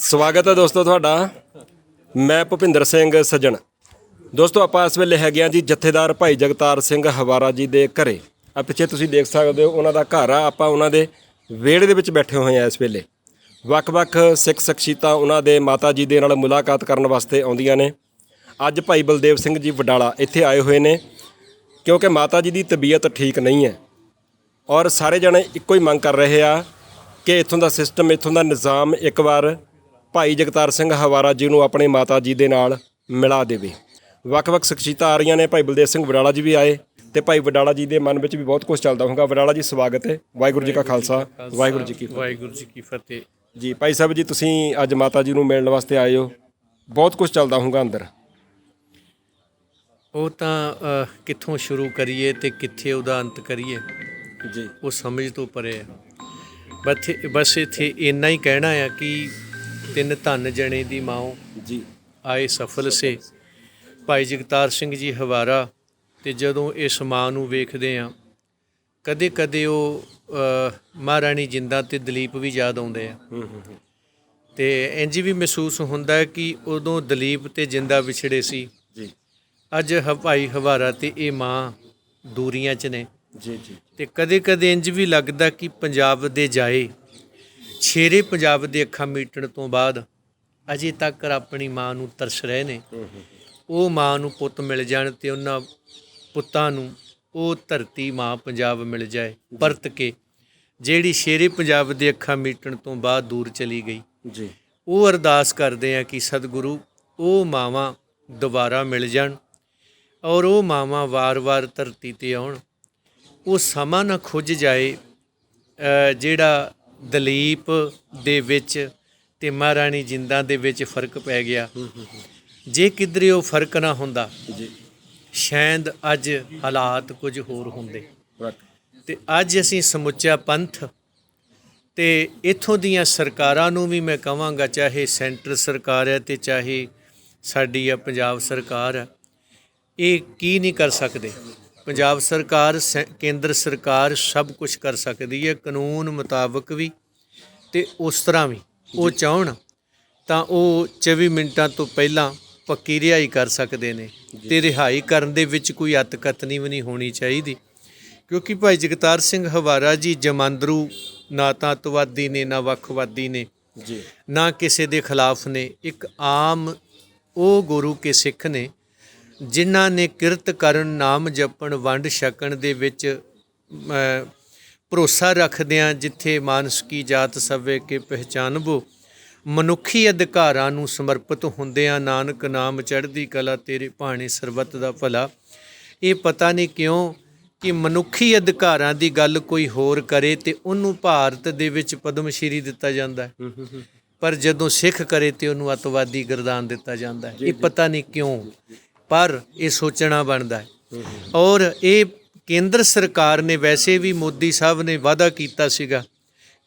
ਸਵਾਗਤ ਹੈ ਦੋਸਤੋ ਤੁਹਾਡਾ। ਮੈਂ ਭੁਪਿੰਦਰ ਸਿੰਘ ਸੱਜਣ। ਦੋਸਤੋ, ਆਪਾਂ ਇਸ ਵੇਲੇ ਹੈਗੇ ਆ ਜੀ ਜਥੇਦਾਰ ਭਾਈ ਜਗਤਾਰ ਸਿੰਘ ਹਵਾਰਾ ਜੀ ਦੇ ਘਰੇ। ਆ ਪਿੱਛੇ ਤੁਸੀਂ ਦੇਖ ਸਕਦੇ ਹੋ, ਉਹਨਾਂ ਦਾ ਘਰ ਆ। ਆਪਾਂ ਉਹਨਾਂ ਦੇ ਵਿਹੜੇ ਦੇ ਵਿੱਚ ਬੈਠੇ ਹੋਏ ਆ ਇਸ ਵੇਲੇ। ਵੱਖ-ਵੱਖ ਸਿੱਖ ਸ਼ਖਸੀਅਤਾਂ ਉਹਨਾਂ ਦੇ ਮਾਤਾ ਜੀ ਦੇ ਨਾਲ ਮੁਲਾਕਾਤ ਕਰਨ ਵਾਸਤੇ ਆਉਂਦੀਆਂ ਨੇ। ਅੱਜ ਭਾਈ ਬਲਦੇਵ ਸਿੰਘ ਜੀ ਵਡਾਲਾ ਇੱਥੇ ਆਏ ਹੋਏ ਨੇ, ਕਿਉਂਕਿ ਮਾਤਾ ਜੀ ਦੀ ਤਬੀਅਤ ਠੀਕ ਨਹੀਂ ਹੈ। ਔਰ ਸਾਰੇ ਜਣੇ ਇੱਕੋ ਹੀ ਮੰਗ ਕਰ ਰਹੇ ਆ ਕਿ ਇੱਥੋਂ ਦਾ ਸਿਸਟਮ ਇੱਥੋਂ ਦਾ ਨਿਜ਼ਾਮ ਇੱਕ ਵਾਰ ਭਾਈ ਜਗਤਾਰ ਸਿੰਘ ਹਵਾਰਾ ਜੀ ਨੂੰ ਆਪਣੇ ਮਾਤਾ ਜੀ ਦੇ ਨਾਲ ਮਿਲਾ ਦੇਵੇ। ਵੱਖ-ਵੱਖ ਸ਼ਖਸੀਅਤਾਂ ਆ ਰਹੀਆਂ ਨੇ। ਭਾਈ ਬਲਦੇਵ ਸਿੰਘ ਵਡਾਲਾ ਜੀ ਵੀ ਆਏ ਤੇ ਭਾਈ ਵਡਾਲਾ ਜੀ ਦੇ ਮਨ ਵਿੱਚ ਵੀ ਬਹੁਤ ਕੁਝ ਚੱਲਦਾ ਹੋਊਗਾ। ਵਡਾਲਾ ਜੀ ਸਵਾਗਤ ਹੈ। ਵਾਹਿਗੁਰੂ ਜੀ ਕਾ ਖਾਲਸਾ। ਵਾਹਿਗੁਰੂ ਜੀ ਕੀ ਫਤਿਹ। ਵਾਹਿਗੁਰੂ ਜੀ ਕੀ ਫਤਿਹ। ਜੀ ਭਾਈ ਸਾਹਿਬ ਜੀ ਤੁਸੀਂ ਅੱਜ ਮਾਤਾ ਜੀ ਨੂੰ ਮਿਲਣ ਵਾਸਤੇ ਆਏ ਹੋ। ਬਹੁਤ ਕੁਝ ਚੱਲਦਾ ਹੋਊਗਾ ਅੰਦਰ। ਉਹ ਤਾਂ ਕਿੱਥੋਂ ਸ਼ੁਰੂ ਕਰੀਏ ਤੇ ਕਿੱਥੇ ਉਹਦਾ ਅੰਤ ਕਰੀਏ ਜੀ। ਉਹ ਸਮਝ ਤੋਂ ਪਰੇ ਹੈ। ਬਸ ਬਸ ਇੱਥੇ ਇੰਨਾ ਹੀ ਕਹਿਣਾ ਆ ਕਿ ਤਿੰਨ ਧਨ ਜਣੇ ਦੀ ਮਾਂ ਜੀ। ਆਏ ਸਫਲ ਸੇ। ਭਾਈ ਜਗਤਾਰ ਸਿੰਘ ਜੀ ਹਵਾਰਾ ਤੇ ਜਦੋਂ ਇਸ ਮਾਂ ਨੂੰ ਵੇਖਦੇ ਆ ਕਦੇ ਕਦੇ ਉਹ ਮਹਾਰਾਣੀ ਜਿੰਦਾ ਤੇ ਦਲੀਪ ਵੀ ਯਾਦ ਆਉਂਦੇ ਆ। ਤੇ ਇੰਜ ਵੀ ਮਹਿਸੂਸ ਹੁੰਦਾ ਕਿ ਉਦੋਂ ਦਲੀਪ ਤੇ ਜਿੰਦਾ ਵਿਛੜੇ ਸੀ। ਜੀ। ਅੱਜ ਭਾਈ ਹਵਾਰਾ ਤੇ ਇਹ ਮਾਂ ਦੂਰੀਆਂ 'ਚ ਨੇ। ਜੀ ਜੀ। ਤੇ ਕਦੇ-ਕਦੇ ਇੰਜ ਵੀ ਲੱਗਦਾ ਕਿ ਪੰਜਾਬ ਦੇ ਜਾਏ। ਛੇਰੇ ਪੰਜਾਬ ਦੇ ਅੱਖਾਂ ਮੀਟਣ ਤੋਂ ਬਾਅਦ ਅਜੇ ਤੱਕ ਆਪਣੀ ਮਾਂ ਨੂੰ ਤਰਸ ਰਹੇ ਨੇ। ਉਹ ਮਾਂ ਨੂੰ ਪੁੱਤ ਮਿਲ ਜਾਣ ਤੇ ਉਹਨਾਂ ਪੁੱਤਾਂ ਨੂੰ ਉਹ ਧਰਤੀ ਮਾਂ ਪੰਜਾਬ ਮਿਲ ਜਾਏ ਪਰਤ ਕੇ ਜਿਹੜੀ ਸ਼ੇਰੇ ਪੰਜਾਬ ਦੇ ਅੱਖਾਂ ਮੀਟਣ ਤੋਂ ਬਾਅਦ ਦੂਰ ਚਲੀ ਗਈ। ਜੀ। ਉਹ ਅਰਦਾਸ ਕਰਦੇ ਆ ਕਿ ਸਤਿਗੁਰੂ ਉਹ ਮਾਵਾਂ ਦੁਬਾਰਾ ਮਿਲ ਜਾਣ ਔਰ ਉਹ ਮਾਵਾਂ ਵਾਰ-ਵਾਰ ਧਰਤੀ ਤੇ ਆਉਣ। ਉਹ ਸਮਾਂ ਨਾ ਖੁੱਜ ਜਾਏ ਜਿਹੜਾ ਦਲੀਪ ਦੇ ਵਿੱਚ ਤੇ ਮਹਾਰਾਣੀ ਜਿੰਦਾਂ ਦੇ ਵਿੱਚ ਫ਼ਰਕ ਪੈ ਗਿਆ। ਜੇ ਕਿਧਰੇ ਉਹ ਫ਼ਰਕ ਨਾ ਹੁੰਦਾ ਜੀ। ਸ਼ਾਇਦ ਅੱਜ ਹਾਲਾਤ ਕੁਝ ਹੋਰ ਹੁੰਦੇ। ਤੇ ਅੱਜ ਅਸੀਂ ਸਮੁੱਚਾ ਪੰਥ ਤੇ ਇਥੋਂ ਦੀਆਂ ਸਰਕਾਰਾਂ ਨੂੰ ਵੀ ਮੈਂ ਕਹਾਂਗਾ ਚਾਹੇ ਸੈਂਟਰ ਸਰਕਾਰ ਹੈ ਤੇ ਚਾਹੇ ਸਾਡੀ ਆ ਪੰਜਾਬ ਸਰਕਾਰ ਹੈ ਇਹ ਕੀ ਨਹੀਂ ਕਰ ਸਕਦੇ? ਪੰਜਾਬ ਸਰਕਾਰ ਕੇਂਦਰ ਸਰਕਾਰ ਸਭ ਕੁਝ ਕਰ ਸਕਦੀ ਹੈ ਕਾਨੂੰਨ ਮੁਤਾਬਕ ਵੀ ਤੇ ਉਸ ਤਰ੍ਹਾਂ ਵੀ। ਉਹ ਚਾਹਣ ਤਾਂ ਉਹ 24 ਮਿੰਟਾਂ ਤੋਂ ਪਹਿਲਾਂ ਪੱਕੀ ਰਿਹਾਈ ਕਰ ਸਕਦੇ ਨੇ ਤੇ ਰਿਹਾਈ ਕਰਨ ਦੇ ਵਿੱਚ ਕੋਈ ਅਤਕਤਨੀ ਵੀ ਨਹੀਂ ਹੋਣੀ ਚਾਹੀਦੀ। ਕਿਉਂਕਿ ਭਾਈ ਜਗਤਾਰ ਸਿੰਘ ਹਵਾਰਾ ਜੀ ਜਮਾਂਦਰੂ ਨਾ ਤਾਂ ਅੱਤਵਾਦੀ ਨੇ ਨਾ ਵੱਖਵਾਦੀ ਨੇ ਜੀ। ਨਾ ਕਿਸੇ ਦੇ ਖਿਲਾਫ ਨੇ। ਇੱਕ ਆਮ ਉਹ ਗੁਰੂ ਕੇ ਸਿੱਖ ਨੇ ਜਿਨ੍ਹਾਂ ਨੇ ਕਿਰਤ ਕਰਨ ਨਾਮ ਜਪਣ ਵੰਡ ਛਕਣ ਦੇ ਵਿੱਚ ਭਰੋਸਾ ਰੱਖਦਿਆਂ ਜਿੱਥੇ ਮਾਨਸ ਕੀ ਜਾਤ ਸਵੇ ਕੇ ਪਹਿਚਾਨਬੋ ਮਨੁੱਖੀ ਅਧਿਕਾਰਾਂ ਨੂੰ ਸਮਰਪਿਤ ਹੁੰਦਿਆਂ ਨਾਨਕ ਨਾਮ ਚੜ੍ਹਦੀ ਕਲਾ ਤੇਰੇ ਭਾਣੇ ਸਰਬੱਤ ਦਾ ਭਲਾ। ਇਹ ਪਤਾ ਨਹੀਂ ਕਿਉਂ ਕਿ ਮਨੁੱਖੀ ਅਧਿਕਾਰਾਂ ਦੀ ਗੱਲ ਕੋਈ ਹੋਰ ਕਰੇ ਤੇ ਉਹਨੂੰ ਭਾਰਤ ਦੇ ਵਿੱਚ ਪਦਮ ਸ਼੍ਰੀ ਦਿੱਤਾ ਜਾਂਦਾ ਹੂੰ। ਪਰ ਜਦੋਂ ਸਿੱਖ ਕਰੇ ਤੇ ਉਹਨੂੰ ਅਤਵਾਦੀ ਗਰਦਾਨ ਦਿੱਤਾ ਜਾਂਦਾ ਹੈ। ਇਹ ਪਤਾ ਨਹੀਂ ਕਿਉਂ ਪਰ ਇਹ ਸੋਚਣਾ ਬਣਦਾ ਹੈ। ਔਰ ਇਹ ਕੇਂਦਰ ਸਰਕਾਰ ਨੇ ਵੈਸੇ ਵੀ ਮੋਦੀ ਸਾਹਿਬ ਨੇ ਵਾਅਦਾ ਕੀਤਾ ਸੀਗਾ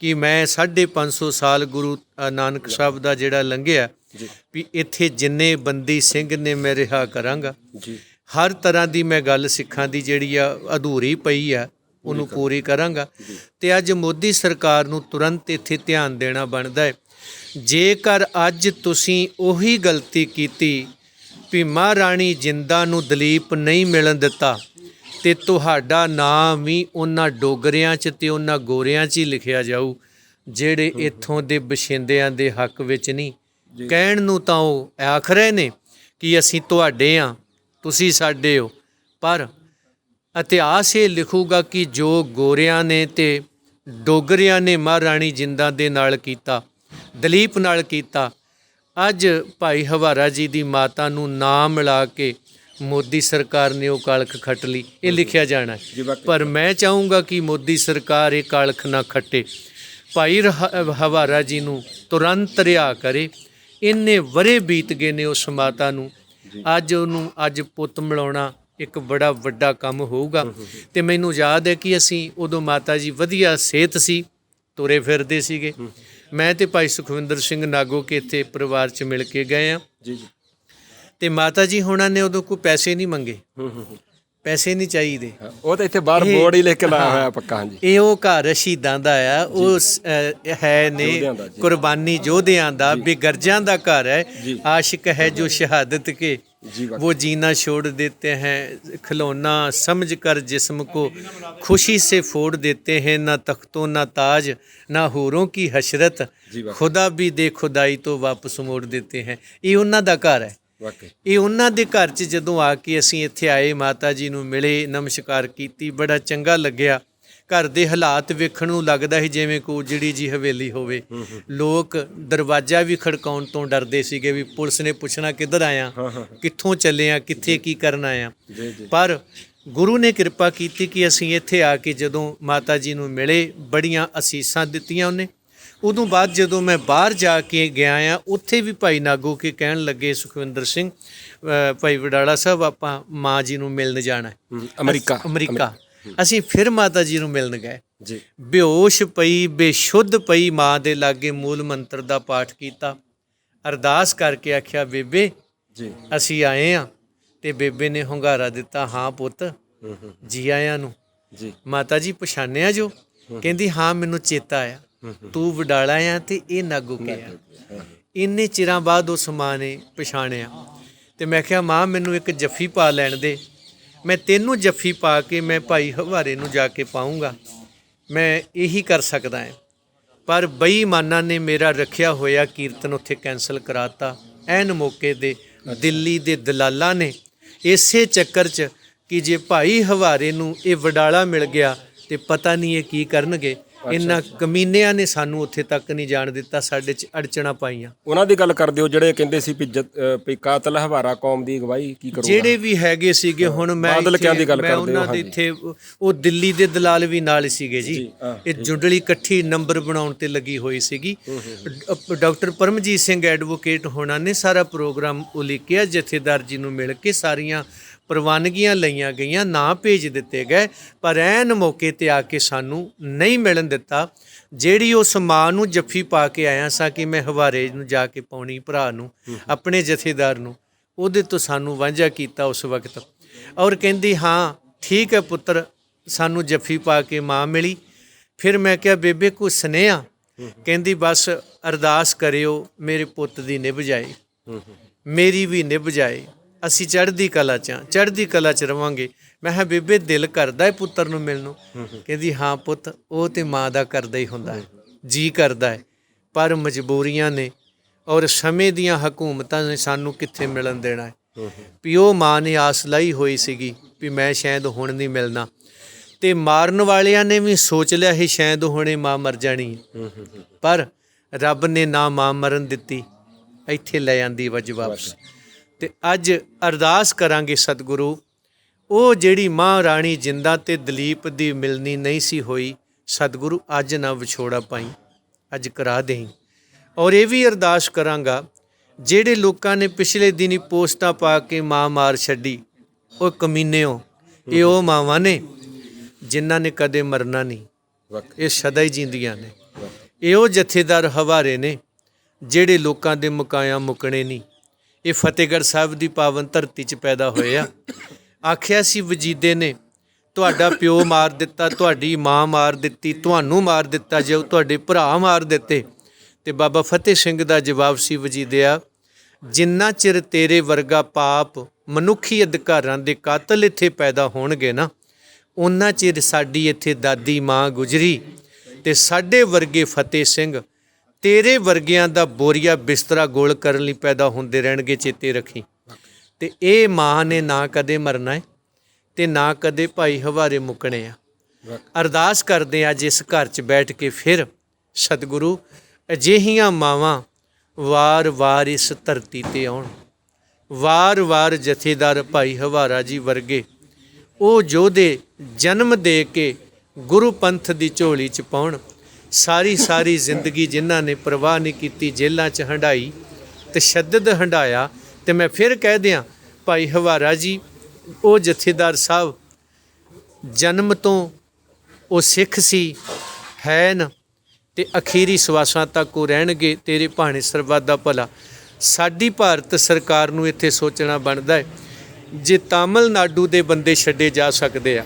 ਕਿ ਮੈਂ 550 ਸਾਲ ਗੁਰੂ ਨਾਨਕ ਸਾਹਿਬ ਦਾ ਜਿਹੜਾ ਲੰਘਿਆ ਵੀ ਇੱਥੇ ਜਿੰਨੇ ਬੰਦੀ ਸਿੰਘ ਨੇ ਮੈਂ ਰਿਹਾ ਕਰਾਂਗਾ। ਜੀ। ਹਰ ਤਰ੍ਹਾਂ ਦੀ ਮੈਂ ਗੱਲ ਸਿੱਖਾਂ ਦੀ ਜਿਹੜੀ ਆ ਅਧੂਰੀ ਪਈ ਆ ਉਹਨੂੰ ਪੂਰੀ ਕਰਾਂਗਾ। ਤੇ ਅੱਜ ਮੋਦੀ ਸਰਕਾਰ ਨੂੰ ਤੁਰੰਤ ਇੱਥੇ ਧਿਆਨ ਦੇਣਾ ਬਣਦਾ ਹੈ। ਜੇਕਰ ਅੱਜ ਤੁਸੀਂ ਉਹੀ ਗਲਤੀ ਕੀਤੀ ਵੀ ਮਹਾਰਾਣੀ ਜਿੰਦਾ ਨੂੰ ਦਲੀਪ ਨਹੀਂ ਮਿਲਣ ਦਿੱਤਾ ਤੇ ਤੁਹਾਡਾ ਨਾਮ ਵੀ ਉਹਨਾਂ ਡੋਗਰਿਆਂ 'ਚ ਤੇ ਉਹਨਾਂ ਗੋਰਿਆਂ 'ਚ ਹੀ ਲਿਖਿਆ ਜਾਊ ਜਿਹੜੇ ਇੱਥੋਂ ਦੇ ਬਸ਼ਿੰਦਿਆਂ ਦੇ ਹੱਕ ਵਿੱਚ ਨਹੀਂ। ਕਹਿਣ ਨੂੰ ਤਾਂ ਉਹ ਆਖ ਰਹੇ ਨੇ ਕਿ ਅਸੀਂ ਤੁਹਾਡੇ ਆ ਤੁਸੀਂ ਸਾਡੇ ਹੋ। ਪਰ ਇਤਿਹਾਸ ਇਹ ਲਿਖੂਗਾ ਕਿ ਜੋ ਗੋਰਿਆਂ ਨੇ ਤੇ ਡੋਗਰਿਆਂ ਨੇ ਮਹਾਰਾਣੀ ਜਿੰਦਾਂ ਦੇ ਨਾਲ ਕੀਤਾ ਦਲੀਪ ਨਾਲ ਕੀਤਾ ਅੱਜ ਭਾਈ ਹਵਾਰਾ ਜੀ ਦੀ ਮਾਤਾ ਨੂੰ ਨਾਮ ਮਿਲਾ ਕੇ ਮੋਦੀ ਸਰਕਾਰ ਨੇ ਉਹ ਕਾਲਖ ਖੱਟ ਲਈ। ਇਹ ਲਿਖਿਆ ਜਾਣਾ। ਪਰ ਮੈਂ ਚਾਹੂੰਗਾ ਕਿ ਮੋਦੀ ਸਰਕਾਰ ਇਹ ਕਾਲਖ ਨਾ ਖੱਟੇ। ਭਾਈ ਹਵਾਰਾ ਜੀ ਨੂੰ ਤੁਰੰਤ ਰਿਹਾ ਕਰੇ। ਇੰਨੇ ਵਰੇ ਬੀਤ ਗਏ ਨੇ ਉਸ ਮਾਤਾ ਨੂੰ। ਅੱਜ ਉਹਨੂੰ ਅੱਜ ਪੁੱਤ ਮਿਲਾਉਣਾ ਇੱਕ ਬੜਾ ਵੱਡਾ ਕੰਮ ਹੋਊਗਾ। ਤੇ ਮੈਨੂੰ ਯਾਦ ਹੈ ਕਿ ਅਸੀਂ ਉਦੋਂ ਮਾਤਾ ਜੀ ਵਧੀਆ ਸਿਹਤ ਸੀ। ਤੁਰੇ ਫਿਰਦੇ ਸੀਗੇ। ਮੈਂ ਤੇ ਭਾਈ ਸੁਖਵਿੰਦਰ ਸਿੰਘ ਨਾਗੋ ਕੇ ਇੱਥੇ ਪਰਿਵਾਰ 'ਚ ਮਿਲ ਕੇ ਗਏ ਆ। ਜੀ ਜੀ। ਤੇ ਮਾਤਾ ਜੀ ਹੋਣਾ ਨੇ ਉਦੋਂ ਕੋਈ ਪੈਸੇ ਨਹੀਂ ਮੰਗੇ। ਹੂੰ ਹੂੰ ਹੂੰ। ਪੈਸੇ ਨਹੀਂ ਚਾਹੀਦੇ ਹਾਂ, ਉਹ ਤਾਂ ਇੱਥੇ ਬਾਹਰ ਇਹ- ਬੋਰਡ ਹੀ ਲਿਖ ਕੇ ਲਾਇਆ ਹਾਂ। ਹੋਇਆ ਪੱਕਾ ਹਾਂਜੀ ਇਹ ਉਹ ਘਰ ਸ਼ਹੀਦਾਂ ਦਾ ਆ ਉਹ ਸ- ਅ, ਹੈ ਨੇ ਯੋਧਿਆਂ ਦਾ, ਜੀ। ਕੁਰਬਾਨੀ ਯੋਧਿਆਂ ਦਾ ਬੇਗਰਜਾਂ ਦਾ ਘਰ ਹੈ ਜੀ। ਆਸ਼ਿਕ ਹੈ ਜੋ ਸ਼ਹਾਦਤ ਕੇ जी, वाकई। वो जीना छोड़ देते हैं खिलौना समझ कर जिस्म को खुशी से फोड़ देते हैं ना तख्तों ना ताज ना हूरों की हशरत जी, वाकई। खुदा भी दे खुदाई तो वापस मोड़ देते हैं ਇਹ ਉਹਨਾਂ ਦਾ ਘਰ ਹੈ ਵਾਕਈ ਇਹ ਉਹਨਾਂ ਦੇ ਘਰ 'ਚ ਜਦੋਂ ਆ ਕੇ ਅਸੀਂ ਇੱਥੇ ਆਏ ਮਾਤਾ ਜੀ ਨੂੰ ਮਿਲੇ ਨਮਸਕਾਰ ਕੀਤੀ ਬੜਾ ਚੰਗਾ ਲੱਗਿਆ। ਘਰ ਦੇ ਹਾਲਾਤ ਵੇਖਣ ਨੂੰ ਲੱਗਦਾ ਸੀ ਜਿਵੇਂ ਕੋ ਜਿਹੜੀ ਜੀ ਹਵੇਲੀ ਹੋਵੇ। ਲੋਕ ਦਰਵਾਜ਼ਾ ਵੀ ਖੜਕਾਉਣ ਤੋਂ ਡਰਦੇ ਸੀਗੇ ਵੀ ਪੁਲਿਸ ਨੇ ਪੁੱਛਣਾ ਕਿੱਧਰ ਆਇਆ ਕਿੱਥੋਂ ਚੱਲੇ ਆ ਕਿੱਥੇ ਕੀ ਕਰਨ ਆਇਆ ਪਰ ਗੁਰੂ ਨੇ ਕਿਰਪਾ ਕੀਤੀ ਕਿ ਅਸੀਂ ਇੱਥੇ ਆ ਕੇ ਜਦੋਂ ਮਾਤਾ ਜੀ ਨੂੰ ਮਿਲੇ ਬੜੀਆਂ ਅਸੀਸਾਂ ਦਿੱਤੀਆਂ ਉਹਨੇ। ਉਦੋਂ ਬਾਅਦ ਜਦੋਂ ਮੈਂ ਬਾਹਰ ਜਾ ਕੇ ਗਿਆ ਆ ਉੱਥੇ ਵੀ ਭਾਈ ਨਾਗੋ ਕੇ ਕਹਿਣ ਲੱਗੇ ਸੁਖਵਿੰਦਰ ਸਿੰਘ ਭਾਈ ਵਡਾਲਾ ਸਾਹਿਬ ਆਪਾਂ ਮਾਂ ਜੀ ਨੂੰ ਮਿਲਣ ਜਾਣਾ ਅਮਰੀਕਾ ਅਮਰੀਕਾ। ਅਸੀਂ ਫਿਰ ਮਾਤਾ ਜੀ ਨੂੰ ਮਿਲਣ ਗਏ। ਜੀ। ਬੇਹੋਸ਼ ਪਈ ਬੇਸ਼ੁੱਧ ਪਈ ਮਾਂ ਦੇ ਲਾਗੇ ਮੂਲ ਮੰਤਰ ਦਾ ਪਾਠ ਕੀਤਾ। ਅਰਦਾਸ ਕਰਕੇ ਆਖਿਆ ਬੇਬੇ ਜੀ। ਅਸੀਂ ਆਏ ਆ ਤੇ ਬੇਬੇ ਨੇ ਹੁੰਗਾਰਾ ਦਿੱਤਾ ਹਾਂ ਪੁੱਤ ਜੀ ਆਇਆਂ ਨੂੰ। ਜੀ। ਮਾਤਾ ਜੀ ਪਛਾਣਿਆ ਜੋ? ਕਹਿੰਦੀ ਹਾਂ ਮੈਨੂੰ ਚੇਤਾ ਆਇਆ। ਤੂੰ ਵਡਾਲਾ ਆ ਤੇ ਇਹ ਨਾਗੂ ਕੇ ਆ ਇੰਨੇ ਚਿਰਾਂ ਬਾਅਦ ਉਸ ਮਾਂ ਨੇ ਪਛਾਣਿਆ ਤੇ ਮੈਂ ਕਿਹਾ ਮਾਂ ਮੈਨੂੰ ਇੱਕ ਜੱਫੀ ਪਾ ਲੈਣ ਦੇ। ਮੈਂ ਤੈਨੂੰ ਜੱਫੀ ਪਾ ਕੇ ਮੈਂ ਭਾਈ ਹਵਾਰੇ ਨੂੰ ਜਾ ਕੇ ਪਾਉਂਗਾ। ਮੈਂ ਇਹੀ ਕਰ ਸਕਦਾ ਹਾਂ। ਪਰ ਬੇਈਮਾਨਾਂ ਨੇ ਮੇਰਾ ਰੱਖਿਆ ਹੋਇਆ ਕੀਰਤਨ ਉੱਥੇ ਕੈਨਸਲ ਕਰਾਤਾ। ਐਨ ਮੌਕੇ ਦੇ ਦਿੱਲੀ ਦੇ ਦਲਾਲਾਂ ਨੇ ਇਸੇ ਚੱਕਰ 'ਚ ਕਿ ਜੇ ਭਾਈ ਹਵਾਰੇ ਨੂੰ ਇਹ ਵਡਾਲਾ ਮਿਲ ਗਿਆ ਤੇ ਪਤਾ ਨਹੀਂ ਇਹ ਕੀ ਕਰਨਗੇ। ਇਹਨਾਂ ਕਮੀਨਿਆਂ ਨੇ ਸਾਨੂੰ ਉੱਥੇ ਤੱਕ ਨਹੀਂ ਜਾਣ ਦਿੱਤਾ ਸਾਡੇ 'ਚ ਅੜਚਣਾ ਪਾਈਆਂ। ਉਹਨਾਂ ਦੀ ਗੱਲ ਕਰਦੇ ਹੋ ਜਿਹੜੇ ਕਹਿੰਦੇ ਸੀ ਵੀ ਵੀ ਕਾਤਲ ਹਵਾਰਾ ਕੌਮ ਦੀ ਅਗਵਾਈ ਕੀ ਕਰੂਗਾ? ਜਿਹੜੇ ਵੀ ਹੈਗੇ ਸੀਗੇ ਹੁਣ ਮੈਂ ਬਾਦਲ ਕਿਆਂ ਦੀ ਗੱਲ ਕਰਦੇ ਹੋ, ਉਹਨਾਂ ਦੇ। ਇੱਥੇ ਉਹ- ਦਿੱਲੀ ਦੇ ਦਲਾਲ ਵੀ ਨਾਲ ਸੀਗੇ ਜੀ। ਇਹ ਜੁੰਡਲੀ ਇਕੱਠੀ ਨੰਬਰ ਬਣਾਉਣ ਤੇ ਲੱਗੀ ਹੋਈ ਸੀਗੀ। ਡਾਕਟਰ ਪਰਮਜੀਤ ਸਿੰਘ ਐਡਵੋਕੇਟ ਹੋਣਾ ਨੇ ਸਾਰਾ ਪ੍ਰੋਗਰਾਮ ਉਲੀਕਿਆ ਜਥੇਦਾਰ ਜੀ ਨੂੰ ਮਿਲ ਕੇ ਸਾਰੀਆਂ ਪ੍ਰਵਾਨਗੀਆਂ ਲਈਆਂ ਗਈਆਂ, ਨਾ ਭੇਜ ਦਿੱਤੇ ਗਏ, ਪਰ ਐਨ ਮੌਕੇ ਤੇ ਆ ਕੇ ਸਾਨੂੰ ਨਹੀਂ ਮਿਲਣ ਦਿੱਤਾ। ਜਿਹੜੀ ਉਸ ਮਾਂ ਨੂੰ ਜੱਫੀ ਪਾ ਕੇ ਆਇਆ ਸਾਂ ਕਿ ਮੈਂ ਹਵਾਰੇ ਨੂੰ ਜਾ ਕੇ ਪਾਉਣੀ, ਭਰਾ ਨੂੰ, ਆਪਣੇ ਜਥੇਦਾਰ ਨੂੰ, ਉਹਦੇ ਤੋਂ ਸਾਨੂੰ ਵਾਂਝਾ ਕੀਤਾ ਉਸ ਵਕਤ। ਔਰ ਕਹਿੰਦੀ, ਹਾਂ, ਠੀਕ ਹੈ ਪੁੱਤਰ, ਸਾਨੂੰ ਜੱਫੀ ਪਾ ਕੇ ਮਾਂ ਮਿਲੀ। ਫਿਰ ਮੈਂ ਕਿਹਾ, ਬੇਬੇ ਕੋ ਸੁਨੇਹਾ? ਕਹਿੰਦੀ, ਬਸ ਅਰਦਾਸ ਕਰਿਓ, ਮੇਰੇ ਪੁੱਤ ਦੀ ਨਿਭ ਜਾਏ। ਮੇਰੀ ਵੀ ਨਿਭ ਜਾਏ। ਅਸੀਂ ਚੜ੍ਹਦੀ ਕਲਾ ਚ ਹਾਂ, ਚੜ੍ਹਦੀ ਕਲਾ ਚ ਰਵਾਂਗੇ। ਮੈਂ ਕਿਹਾ ਬੇਬੇ ਦਿਲ ਕਰਦਾ ਹੈ ਪੁੱਤਰ ਨੂੰ ਮਿਲਣ ਨੂੰ। ਕਹਿੰਦੀ ਹਾਂ ਪੁੱਤ ਉਹ ਤੇ ਮਾਂ ਦਾ ਕਰਦਾ ਹੀ ਹੁੰਦਾ ਹੈ। ਜੀ ਕਰਦਾ ਹੈ। ਪਰ ਮਜਬੂਰੀਆਂ ਨੇ ਔਰ ਸਮੇਂ ਦੀਆਂ ਹਕੂਮਤਾਂ ਨੇ ਸਾਨੂੰ ਕਿੱਥੇ ਮਿਲਣ ਦੇਣਾ ਹੈ? ਵੀ ਉਹ ਮਾਂ ਨੇ ਆਸ ਲਾਈ ਹੋਈ ਸੀਗੀ ਵੀ ਮੈਂ ਸ਼ਾਇਦ ਹੁਣ ਨਹੀਂ ਮਿਲਣਾ। ਤੇ ਮਾਰਨ ਵਾਲਿਆਂ ਨੇ ਵੀ ਸੋਚ ਲਿਆ ਸੀ ਸ਼ਾਇਦ ਹੁਣੇ ਮਾਂ ਮਰ ਜਾਣੀ ਹੈ। ਪਰ ਰੱਬ ਨੇ ਨਾ ਮਾਂ ਮਰਨ ਦਿੱਤੀ। ਇੱਥੇ ਲੈ ਆਂਦੀ ਵਜ ਵਾਪਸ। ਤੇ ਅੱਜ ਅਰਦਾਸ ਕਰਾਂਗੇ ਸਤਿਗੁਰੂ। ਉਹ ਜਿਹੜੀ ਮਾਂ ਰਾਣੀ ਜਿੰਦਾ ਤੇ ਦਲੀਪ ਦੀ ਮਿਲਣੀ ਨਹੀਂ ਸੀ ਹੋਈ, ਸਤਿਗੁਰੂ ਅੱਜ ਨਾ ਵਿਛੋੜਾ ਪਾਈ, ਅੱਜ ਕਰਾ ਦੇਈ। ਔਰ ਇਹ ਵੀ ਅਰਦਾਸ ਕਰਾਂਗਾ, ਜਿਹੜੇ ਲੋਕਾਂ ਨੇ ਪਿਛਲੇ ਦਿਨੀ ਪੋਸਟਾਂ ਪਾ ਕੇ ਮਾਂ ਮਾਰ ਛੱਡੀ, ਉਹ ਕਮੀਨਿਓ, ਇਹ ਉਹ ਮਾਵਾਂ ਨੇ, ਜਿਨ੍ਹਾਂ ਨੇ ਕਦੇ ਮਰਨਾ ਨਹੀਂ। ਇਹ ਸਦਾ ਹੀ ਜਿੰਦੀਆਂ ਨੇ। ਇਹ ਉਹ ਜਥੇਦਾਰ ਹਵਾਰੇ ਨੇ, ਜਿਹੜੇ ਲੋਕਾਂ ਦੇ ਮੁਕਾਇਆ ਮੁਕਣੇ ਨਹੀਂ। ਇਹ ਫਤਿਹਗੜ੍ਹ ਸਾਹਿਬ ਦੀ ਪਾਵਨ ਧਰਤੀ 'ਚ ਪੈਦਾ ਹੋਏ ਆ। ਆਖਿਆ ਸੀ ਵਜੀਦੇ ਨੇ, ਤੁਹਾਡਾ ਪਿਓ ਮਾਰ ਦਿੱਤਾ, ਤੁਹਾਡੀ ਮਾਂ ਮਾਰ ਦਿੱਤੀ, ਤੁਹਾਨੂੰ ਮਾਰ ਦਿੱਤਾ ਜੇ ਤੁਹਾਡੇ ਭਰਾ ਮਾਰ ਦਿੱਤੇ। ਤੇ ਬਾਬਾ ਫਤਿਹ ਸਿੰਘ ਦਾ ਜਵਾਬ ਸੀ ਵਜੀਦਿਆ ਜਿੰਨਾ ਚਿਰ ਤੇਰੇ ਵਰਗਾ ਪਾਪ ਮਨੁੱਖੀ ਅਧਿਕਾਰਾਂ ਦੇ ਕਾਤਲ ਇੱਥੇ ਪੈਦਾ ਹੋਣਗੇ ਨਾ ਉਹਨਾਂ ਚਿਰ ਸਾਡੀ ਇੱਥੇ ਦਾਦੀ ਮਾਂ ਗੁਜਰੀ ਤੇ ਸਾਡੇ ਵਰਗੇ ਫਤਿਹ ਸਿੰਘ ਤੇਰੇ ਵਰਗਿਆਂ ਦਾ ਬੋਰੀਆ ਬਿਸਤਰਾ ਗੋਲ ਕਰਨ ਲਈ ਪੈਦਾ ਹੁੰਦੇ ਰਹਿਣਗੇ ਚੇਤੇ ਰੱਖੀ। ਤੇ ਇਹ ਮਾਂ ਨੇ ਨਾ ਕਦੇ ਮਰਨਾ ਹੈ ਤੇ ਨਾ ਕਦੇ ਭਾਈ ਹਵਾਰੇ ਮੁਕਣੇ ਆ। ਅਰਦਾਸ ਕਰਦੇ ਆ ਜਿਸ ਘਰ 'ਚ ਬੈਠ ਕੇ ਫਿਰ ਸਤਿਗੁਰੂ ਅਜਿਹੀਆਂ ਮਾਵਾਂ ਵਾਰ-ਵਾਰ ਇਸ ਧਰਤੀ ਤੇ ਆਉਣ। ਵਾਰ-ਵਾਰ ਜਥੇਦਾਰ ਭਾਈ ਹਵਾਰਾ ਜੀ ਵਰਗੇ ਉਹ ਯੋਧੇ ਜਨਮ ਦੇ ਕੇ ਗੁਰੂ ਪੰਥ ਦੀ ਝੋਲੀ ਚ ਪਾਉਣ। ਸਾਰੀ ਸਾਰੀ ਜ਼ਿੰਦਗੀ ਜਿਨ੍ਹਾਂ ਨੇ ਪਰਵਾਹ ਨਹੀਂ ਕੀਤੀ, ਜੇਲ੍ਹਾਂ ਚ ਹੰਡਾਈ ਤਸ਼ੱਦਦ ਹੰਡਾਇਆ ਤੇ ਮੈਂ ਫਿਰ ਕਹਿ ਦਿਆਂ, ਭਾਈ ਹਵਾਰਾ ਜੀ, ਉਹ ਜਥੇਦਾਰ ਸਾਹਿਬ ਜਨਮ ਤੋਂ ਉਹ ਸਿੱਖ ਸੀ ਹੈਨ ਨਾ? ਤੇ ਅਖੀਰੀ ਸਵਾਸਾਂ ਤੱਕ ਉਹ ਰਹਿਣਗੇ, ਤੇਰੇ ਭਾਣੇ ਸਰਬੱਤ ਦਾ ਭਲਾ। ਸਾਡੀ ਭਾਰਤ ਸਰਕਾਰ ਨੂੰ ਇੱਥੇ ਸੋਚਣਾ ਬਣਦਾ ਹੈ, ਜੇ ਤਾਮਿਲਨਾਡੂ ਦੇ ਬੰਦੇ ਛੱਡੇ ਜਾ ਸਕਦੇ ਆ।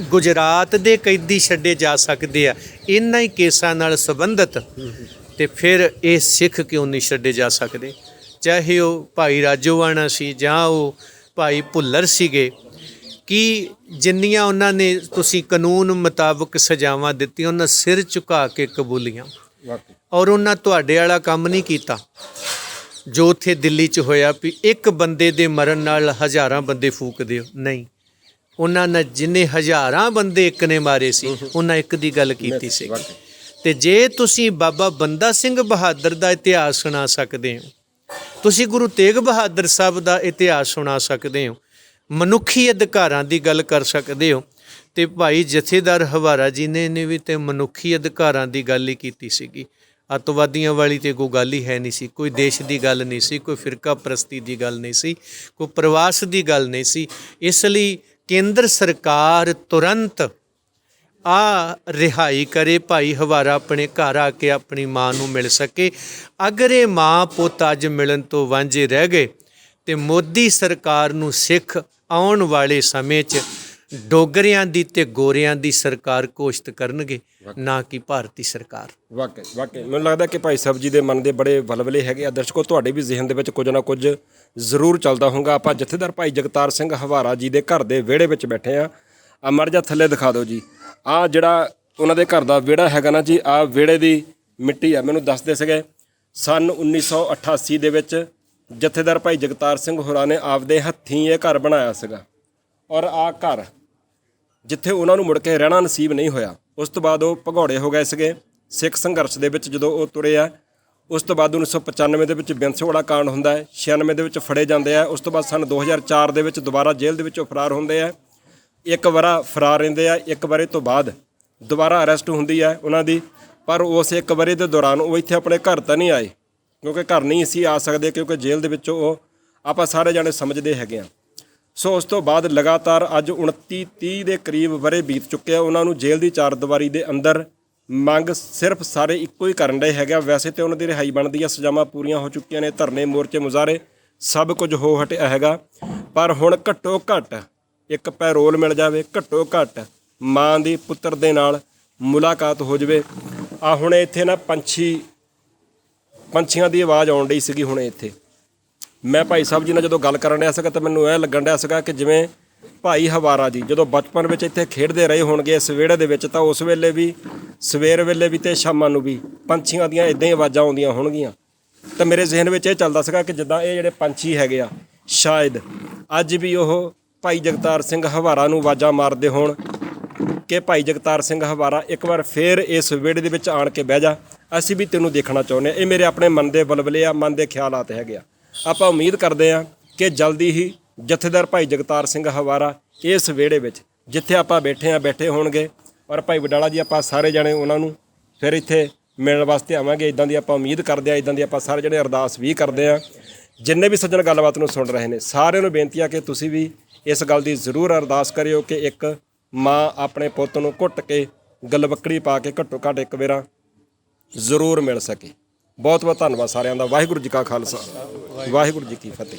ਗੁਜਰਾਤ ਦੇ ਕੈਦੀ ਛੱਡੇ ਜਾ ਸਕਦੇ ਆ। ਇਨ੍ਹਾਂ ਹੀ ਕੇਸਾਂ ਨਾਲ ਸੰਬੰਧਿਤ ਤੇ ਫਿਰ ਇਹ ਸਿੱਖ ਕਿਉਂ ਨਹੀਂ ਛੱਡੇ ਜਾ ਸਕਦੇ? ਚਾਹੇ ਉਹ ਭਾਈ ਰਾਜੋਵਾਣਾ ਸੀ ਜਾਂ ਉਹ ਭਾਈ ਭੁੱਲਰ ਸੀਗੇ ਕਿ ਜਿੰਨੀਆਂ ਉਹਨਾਂ ਨੇ ਤੁਸੀਂ ਕਾਨੂੰਨ ਮੁਤਾਬਕ ਸਜ਼ਾਵਾਂ ਦਿੱਤੀਆਂ ਉਹਨਾਂ ਸਿਰ ਝੁਕਾ ਕੇ ਕਬੂਲੀਆਂ। ਔਰ ਉਹਨਾਂ ਤੁਹਾਡੇ ਵਾਲਾ ਕੰਮ ਨਹੀਂ ਕੀਤਾ ਜੋ ਉੱਥੇ ਦਿੱਲੀ 'ਚ ਹੋਇਆ ਵੀ ਇੱਕ ਬੰਦੇ ਦੇ ਮਰਨ ਨਾਲ ਹਜ਼ਾਰਾਂ ਬੰਦੇ ਫੂਕ ਦਿਓ। ਨਹੀਂ। ਉਹਨਾਂ ਨੇ ਜਿੰਨੇ ਹਜ਼ਾਰਾਂ ਬੰਦੇ ਇੱਕ ਨੇ ਮਾਰੇ ਸੀ ਉਹਨਾਂ ਇੱਕ ਦੀ ਗੱਲ ਕੀਤੀ ਸੀ। ਤੇ ਜੇ ਤੁਸੀਂ ਬਾਬਾ ਬੰਦਾ ਸਿੰਘ ਬਹਾਦਰ ਦਾ ਇਤਿਹਾਸ ਸੁਣਾ ਸਕਦੇ ਹੋ ਤੁਸੀਂ ਗੁਰੂ ਤੇਗ ਬਹਾਦਰ ਸਾਹਿਬ ਦਾ ਇਤਿਹਾਸ ਸੁਣਾ ਸਕਦੇ ਹੋ ਮਨੁੱਖੀ ਅਧਿਕਾਰਾਂ ਦੀ ਗੱਲ ਕਰ ਸਕਦੇ ਹੋ ਤੇ ਭਾਈ ਜਥੇਦਾਰ ਹਵਾਰਾ ਜੀ ਨੇ ਨੇ ਵੀ ਤੇ ਮਨੁੱਖੀ ਅਧਿਕਾਰਾਂ ਦੀ ਗੱਲ ਹੀ ਕੀਤੀ ਸੀਗੀ। ਅੱਤਵਾਦੀਆਂ ਵਾਲੀ ਤੇ ਕੋਈ ਗੱਲ ਹੀ ਹੈ ਨਹੀਂ ਸੀ ਕੋਈ ਦੇਸ਼ ਦੀ ਗੱਲ ਨਹੀਂ ਸੀ ਕੋਈ ਫਿਰਕਾ ਪ੍ਰਸਤੀ ਦੀ ਗੱਲ ਨਹੀਂ ਸੀ ਕੋਈ ਪ੍ਰਵਾਸ ਦੀ ਗੱਲ ਨਹੀਂ ਸੀ। ਇਸ ਲਈ ਕੇਂਦਰ ਸਰਕਾਰ ਤੁਰੰਤ ਆ ਰਿਹਾਈ ਕਰੇ, ਭਾਈ ਹਵਾਰਾ ਆਪਣੇ ਘਰ ਆ ਕੇ ਆਪਣੀ ਮਾਂ ਨੂੰ ਮਿਲ ਸਕੇ। ਅਗਰ ਇਹ ਮਾਂ ਪੁੱਤ ਅੱਜ ਮਿਲਣ ਤੋਂ ਵਾਂਝੇ ਰਹਿ ਗਏ ਤੇ ਮੋਦੀ ਸਰਕਾਰ ਨੂੰ ਸਿੱਖ ਆਉਣ ਵਾਲੇ ਸਮੇਂ 'ਚ ਡੋਗਰਿਆਂ ਦੀ ਤੇ ਗੋਰਿਆਂ ਦੀ ਸਰਕਾਰ ਘੋਸ਼ਿਤ ਕਰਨਗੇ ਨਾ ਕਿ ਭਾਰਤੀ ਸਰਕਾਰ। ਵਾਕਈ ਵਾਕਈ। ਮੈਨੂੰ ਲੱਗਦਾ ਕਿ ਭਾਈ ਸਾਹਿਬ ਜੀ ਦੇ ਮਨ ਦੇ ਬੜੇ ਵਲਵਲੇ ਹੈਗੇ ਆ। ਦਰਸ਼ਕੋ ਤੁਹਾਡੇ ਵੀ ਜ਼ਿਹਨ ਦੇ ਵਿੱਚ ਕੁਝ ਨਾ ਕੁਝ ਜ਼ਰੂਰ ਚੱਲਦਾ ਹੋਊਗਾ। ਆਪਾਂ ਜਥੇਦਾਰ ਭਾਈ ਜਗਤਾਰ ਸਿੰਘ ਹਵਾਰਾ ਜੀ ਦੇ ਘਰ ਦੇ ਵਿਹੜੇ ਵਿੱਚ ਬੈਠੇ ਆ। ਆ ਮਰ ਜਾ ਥੱਲੇ ਦਿਖਾ ਦਿਓ ਜੀ। ਆ ਜਿਹੜਾ ਉਹਨਾਂ ਦੇ ਘਰ ਦਾ ਵਿਹੜਾ ਹੈਗਾ ਨਾ ਜੀ ਆ ਵਿਹੜੇ ਦੀ ਮਿੱਟੀ ਆ। ਮੈਨੂੰ ਦੱਸਦੇ ਸੀਗੇ ਸਨ 1988 ਦੇ ਵਿੱਚ ਜਥੇਦਾਰ ਭਾਈ ਜਗਤਾਰ ਸਿੰਘ ਹੋਰਾਂ ਨੇ ਆਪਦੇ ਹੱਥੀਂ ਇਹ ਘਰ ਬਣਾਇਆ ਸੀਗਾ। ਔਰ ਆ ਘਰ ਜਿੱਥੇ ਉਹਨਾਂ ਨੂੰ ਮੁੜ ਕੇ ਰਹਿਣਾ ਨਸੀਬ ਨਹੀਂ ਹੋਇਆ। ਉਸ ਤੋਂ ਬਾਅਦ ਉਹ ਭਗੌੜੇ ਹੋ ਗਏ ਸੀਗੇ। ਸਿੱਖ ਸੰਘਰਸ਼ ਦੇ ਵਿੱਚ ਜਦੋਂ ਉਹ ਤੁਰੇ ਆ, ਉਸ ਤੋਂ ਬਾਅਦ 1995 ਦੇ ਵਿੱਚ ਬਿੰਸੋੜਾ ਕਾਂਡ ਹੁੰਦਾ ਹੈ। 96 ਦੇ ਵਿੱਚ ਫੜੇ ਜਾਂਦੇ ਆ। ਉਸ ਤੋਂ ਬਾਅਦ ਸਨ 2004 ਦੇ ਵਿੱਚ ਦੁਬਾਰਾ ਜੇਲ੍ਹ ਦੇ ਵਿੱਚੋਂ ਫਰਾਰ ਹੁੰਦੇ ਆ। ਇੱਕ ਵਾਰਾ ਫਰਾਰ ਰਹਿੰਦੇ ਆ, ਇੱਕ ਵਾਰੇ ਤੋਂ ਬਾਅਦ ਦੁਬਾਰਾ ਅਰੈਸਟ ਹੁੰਦੀ ਹੈ ਉਹਨਾਂ ਦੀ। ਪਰ ਉਸ ਇੱਕ ਵਾਰੇ ਦੇ ਦੌਰਾਨ ਉਹ ਇੱਥੇ ਆਪਣੇ ਘਰ ਤਾਂ ਨਹੀਂ ਆਏ, ਕਿਉਂਕਿ ਘਰ ਨਹੀਂ ਸੀ ਆ ਸਕਦੇ, ਕਿਉਂਕਿ ਜੇਲ੍ਹ ਦੇ ਵਿੱਚੋਂ ਉਹ ਆਪਾਂ ਸਾਰੇ ਜਾਣੇ ਸਮਝਦੇ ਹੈਗੇ ਆ। ਸੋ ਉਸ ਤੋਂ ਬਾਅਦ ਲਗਾਤਾਰ ਅੱਜ 29 30 ਦੇ ਕਰੀਬ ਬਰੇ ਬੀਤ ਚੁੱਕੇ ਆ। ਉਹਨਾਂ ਨੂੰ ਜੇਲ੍ਹ ਦੀ ਚਾਰਦੀਵਾਰੀ ਦੇ ਅੰਦਰ ਮੰਗ ਸਿਰਫ ਸਾਰੇ ਇੱਕੋ ਹੀ ਕਰਨ ਦੇ ਹੈਗਾ ਵੈਸੇ ਤੇ ਉਹਨਾਂ ਦੀ ਰਿਹਾਈ ਬਣਦੀ ਆ, ਸਜ਼ਾਵਾਂ ਪੂਰੀਆਂ ਹੋ ਚੁੱਕੀਆਂ ਨੇ, ਧਰਨੇ ਮੋਰਚੇ ਮੁਜ਼ਾਹਰੇ ਸਭ ਕੁਝ ਹੋ ਹਟਿਆ ਹੈਗਾ। ਪਰ ਹੁਣ ਘੱਟੋ ਘੱਟ ਇੱਕ ਪੈਰੋਲ ਮਿਲ ਜਾਵੇ, ਘੱਟੋ ਘੱਟ ਮਾਂ ਦੀ ਪੁੱਤਰ ਦੇ ਨਾਲ ਮੁਲਾਕਾਤ ਹੋ ਜਾਵੇ। ਆ ਹੁਣ ਇੱਥੇ ਨਾ ਪੰਛੀ, ਪੰਛੀਆਂ ਦੀ ਆਵਾਜ਼ ਆਉਣ ਡਈ ਸੀਗੀ ਹੁਣ ਇੱਥੇ। ਮੈਂ ਭਾਈ ਸਾਹਿਬ ਜੀ ਨਾਲ ਜਦੋਂ ਗੱਲ ਕਰਨ ਡਿਆ ਸੀਗਾ ਤਾਂ ਮੈਨੂੰ ਇਹ ਲੱਗਣ ਡਿਆ ਸੀਗਾ ਕਿ ਜਿਵੇਂ ਭਾਈ ਹਵਾਰਾ ਜੀ ਜਦੋਂ ਬਚਪਨ ਵਿੱਚ ਇੱਥੇ ਖੇਡਦੇ ਰਹੇ ਹੋਣਗੇ ਇਸ ਵਿਹੜੇ ਦੇ ਵਿੱਚ ਤਾਂ ਉਸ ਵੇਲੇ ਵੀ, ਸਵੇਰ ਵੇਲੇ ਵੀ ਤੇ ਸ਼ਾਮਾਂ ਨੂੰ ਵੀ ਪੰਛੀਆਂ ਦੀਆਂ ਇਦਾਂ ਹੀ ਆਵਾਜ਼ਾਂ ਆਉਂਦੀਆਂ ਹੋਣਗੀਆਂ। ਤਾਂ ਮੇਰੇ ਜ਼ਿਹਨ ਵਿੱਚ ਇਹ ਚੱਲਦਾ ਸੀਗਾ ਕਿ ਜਿੱਦਾਂ ਇਹ ਜਿਹੜੇ ਪੰਛੀ ਹੈਗੇ ਆ, ਸ਼ਾਇਦ ਅੱਜ ਵੀ ਉਹ ਭਾਈ ਜਗਤਾਰ ਸਿੰਘ ਹਵਾਰਾ ਨੂੰ ਆਵਾਜ਼ਾਂ ਮਾਰਦੇ ਹੋਣ ਕਿ ਭਾਈ ਜਗਤਾਰ ਸਿੰਘ ਹਵਾਰਾ ਇੱਕ ਵਾਰ ਫੇਰ ਇਸ ਵਿਹੜੇ ਦੇ ਵਿੱਚ ਆਣ ਕੇ ਬਹਿ ਜਾ। ਅਸੀਂ ਵੀ ਤੈਨੂੰ ਦੇਖਣਾ ਚਾਹੁੰਦੇ ਹਾਂ। ਇਹ ਮੇਰੇ ਆਪਣੇ ਮਨ ਦੇ ਬਲਬਲੇ ਆ, ਮਨ ਦੇ ਖਿਆਲਾਤ ਹੈਗੇ ਆ। ਆਪਾਂ ਉਮੀਦ ਕਰਦੇ ਹਾਂ ਕਿ ਜਲਦੀ ਹੀ ਜਥੇਦਾਰ ਭਾਈ ਜਗਤਾਰ ਸਿੰਘ ਹਵਾਰਾ ਇਸ ਵਿਹੜੇ ਵਿੱਚ ਜਿੱਥੇ ਆਪਾਂ ਬੈਠੇ ਆ ਬੈਠੇ ਹੋਣਗੇ। ਔਰ ਭਾਈ ਵਡਾਲਾ ਜੀ, ਆਪਾਂ ਸਾਰੇ ਜਣੇ ਉਹਨਾਂ ਨੂੰ ਫਿਰ ਇੱਥੇ ਮਿਲਣ ਵਾਸਤੇ ਆਵਾਂਗੇ। ਇਦਾਂ ਦੀ ਆਪਾਂ ਉਮੀਦ ਕਰਦੇ ਆ ਇਦਾਂ ਦੀ ਆਪਾਂ ਸਾਰੇ ਜਣੇ ਅਰਦਾਸ ਵੀ ਕਰਦੇ ਆ ਜਿੰਨੇ ਵੀ ਸੱਜਣ ਗੱਲਬਾਤ ਨੂੰ ਸੁਣ ਰਹੇ ਨੇ, ਸਾਰਿਆਂ ਨੂੰ ਬੇਨਤੀ ਆ ਕਿ ਤੁਸੀਂ ਵੀ ਇਸ ਗੱਲ ਦੀ ਜ਼ਰੂਰ ਅਰਦਾਸ ਕਰਿਓ ਕਿ ਇੱਕ ਮਾਂ ਆਪਣੇ ਪੁੱਤ ਨੂੰ ਘੁੱਟ ਕੇ, ਗਲਵੱਕੜੀ ਪਾ ਕੇ ਘੱਟੋ ਘੱਟ ਇੱਕ ਵੇਰਾ ਜ਼ਰੂਰ ਮਿਲ ਸਕੇ। ਬਹੁਤ ਬਹੁਤ ਧੰਨਵਾਦ ਸਾਰਿਆਂ ਦਾ। ਵਾਹਿਗੁਰੂ ਜੀ ਕਾ ਖਾਲਸਾ। ਵਾਹਿਗੁਰੂ ਜੀ ਕੀ ਫਤਿਹ।